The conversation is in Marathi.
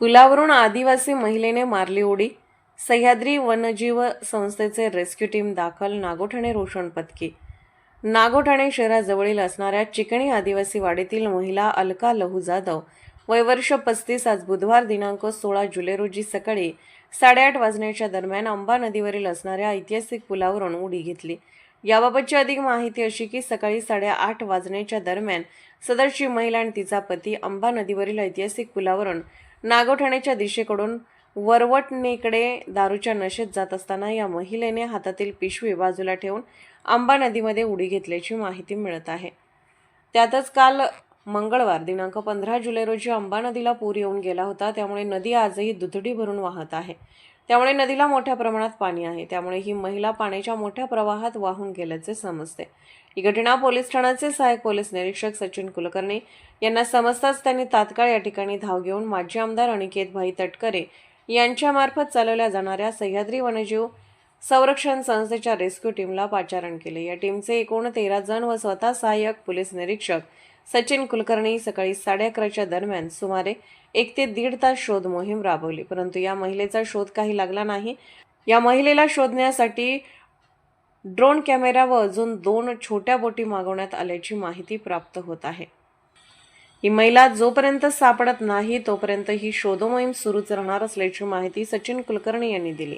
पुलावरून आदिवासी महिलेने मारली उडी. सह्याद्री वन्यजीव संस्थेचे रेस्क्यू टीम दाखल नागोठाणे रोशन पथकी. नागोठाणे शहराजवळील असणाऱ्या चिकणी आदिवासी वाडीतील महिला अलका लहू जाधव वयवर्ष पस्तीस आज बुधवार दिनांक सोळा जुलै रोजी सकाळी साडेआठ वाजण्याच्या दरम्यान अंबा नदीवरील असणाऱ्या ऐतिहासिक पुलावरून उडी घेतली. याबाबतची अधिक माहिती अशी की सकाळी साडेआठ वाजण्याच्या दरम्यान सदरची महिला आणि तिचा पती अंबा नदीवरील ऐतिहासिक पुलावरून नागोठाण्याच्या दिशेकडून वरवटणीकडे दारूच्या नशेत जात असताना या महिलेने हातातील पिशवी बाजूला ठेवून अंबा नदीमध्ये उडी घेतल्याची माहिती मिळत आहे. त्यातच काल मंगळवार दिनांक पंधरा जुलै रोजी अंबा नदीला पूर येऊन गेला होता. त्यामुळे नदी आजही दुथडी भरून वाहत आहे. त्यामुळे नदीला मोठ्या प्रमाणात पाणी आहे. त्यामुळे ही महिला पाण्याच्या मोठ्या प्रवाहात वाहून गेल्याचे समजते. ही घटना पोलीस ठाण्याचे सहाय्यक पोलीस निरीक्षक सचिन कुलकर्णी यांना समजताच त्यांनी तात्काळ या ठिकाणी धाव घेऊन माजी आमदार अनिकेत भाई तटकरे यांच्यामार्फत चालवल्या जाणाऱ्या सह्याद्री वन्यजीव संरक्षण संस्थेच्या रेस्क्यू टीमला पाचारण केले. या टीमचे एकूण तेरा जण व स्वतः सहाय्यक पोलीस निरीक्षक सचिन कुलकर्णी सकाळी साडे अकराच्या दरम्यान सुमारे एक ते दीड तास शोध मोहीम राबवली. परंतु या महिलेचा शोध काही लागला नाही. या महिलेला शोधण्यासाठी ड्रोन कॅमेरा व अजून दोन छोट्या बोटी मागवण्यात आल्याची माहिती प्राप्त होत आहे. ही महिला जोपर्यंत सापडत नाही तोपर्यंत ही शोधमोहीम सुरूच राहणार असल्याची माहिती सचिन कुलकर्णी यांनी दिली.